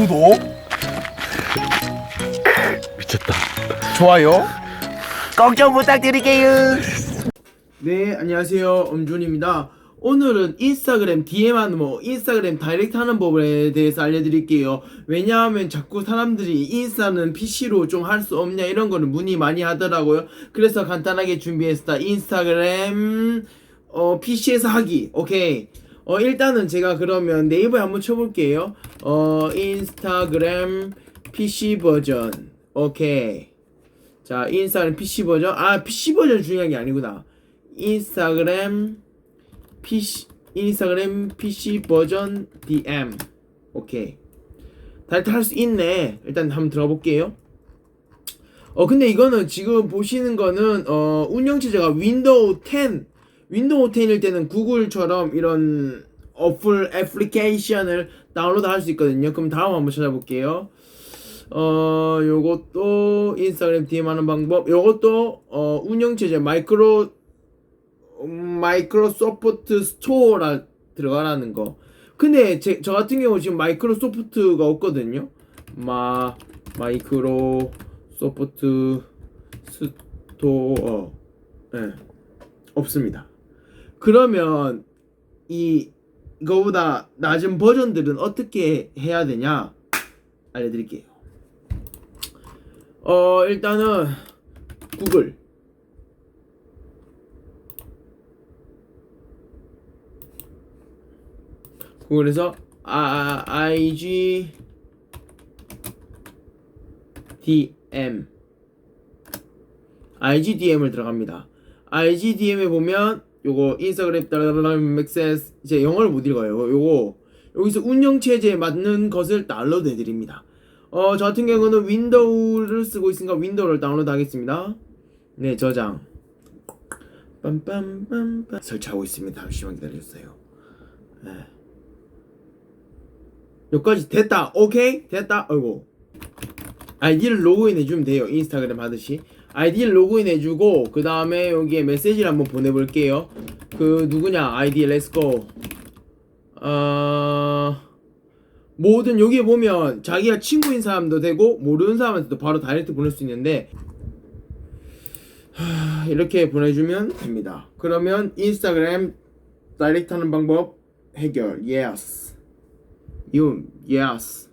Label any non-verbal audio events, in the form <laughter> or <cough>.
구독, <laughs> 미쳤다. 좋아요. 꼭좀 부탁드릴게요. 네, 안녕하세요. 엄준입니다. 오늘은 인스타그램 DM하는 뭐 인스타그램 다이렉트 하는 법에 대해서 알려드릴게요. 왜냐하면 자꾸 사람들이 인스타는 PC로 좀 할 수 없냐 이런 거는 문의 많이 하더라고요. 그래서 간단하게 준비했습니다. 인스타그램 어 PC에서 하기. 오케이. 어 일단은 제가 그러면 네이버에 한번 쳐볼게요. 어 인스타그램 PC 버전. 오케이. 자, 인스타그램 PC 버전. 아, PC 버전 중요한 게 아니구나. 인스타그램 PC 인스타그램 PC 버전 DM. 오케이. 다이렉트 할 수 있네. 일단 한번 들어가 볼게요. 어 근데 이거는 지금 보시는 거는 어 운영체제가 윈도우 10 윈도우 10일 때는 구글처럼 이런 어플 애플리케이션을 다운로드 할 수 있거든요. 그럼 다음 한번 찾아볼게요. 어 요것도 인스타그램 DM 하는 방법. 요것도 어 운영체제 마이크로 음, 마이크로소프트 스토어라 들어가라는 거. 근데 제, 저 같은 경우 지금 마이크로소프트가 없거든요. 마 마이크로소프트 스토어. 예 없습니다 그러면 이 이거보다 낮은 버전들은 어떻게 해야 되냐? 알려드릴게요. 어 일단은 구글. 구글에서 아, IG DM IGDM을 들어갑니다. IGDM에 보면 요거 인스타그램 따라라라 맥세스 이제 영어를 못 읽어요. 요거 여기서 운영 체제에 맞는 것을 다운로드 해드립니다. 어, 저 같은 경우는 윈도우를 쓰고 있으니까 윈도우를 다운로드 하겠습니다. 네, 저장. 빰빰빰빰 설치하고 있습니다. 잠시만 기다려주세요. 네. 여기까지 됐다. 오케이? 됐다. 아이고. 아이디를 로그인 해 주면 돼요. 인스타그램 하듯이. 아이디를 로그인 해 주고, 그 다음에 여기에 메시지를 한번 보내볼게요. 그, 누구냐? 아이디 렛츠고. 어... 뭐든 여기에 보면 자기가 친구인 사람도 되고, 모르는 사람한테도 바로 다이렉트 보낼 수 있는데, 하, 이렇게 보내주면 됩니다. 그러면 인스타그램 다이렉트 하는 방법 해결. Yes. You, yes.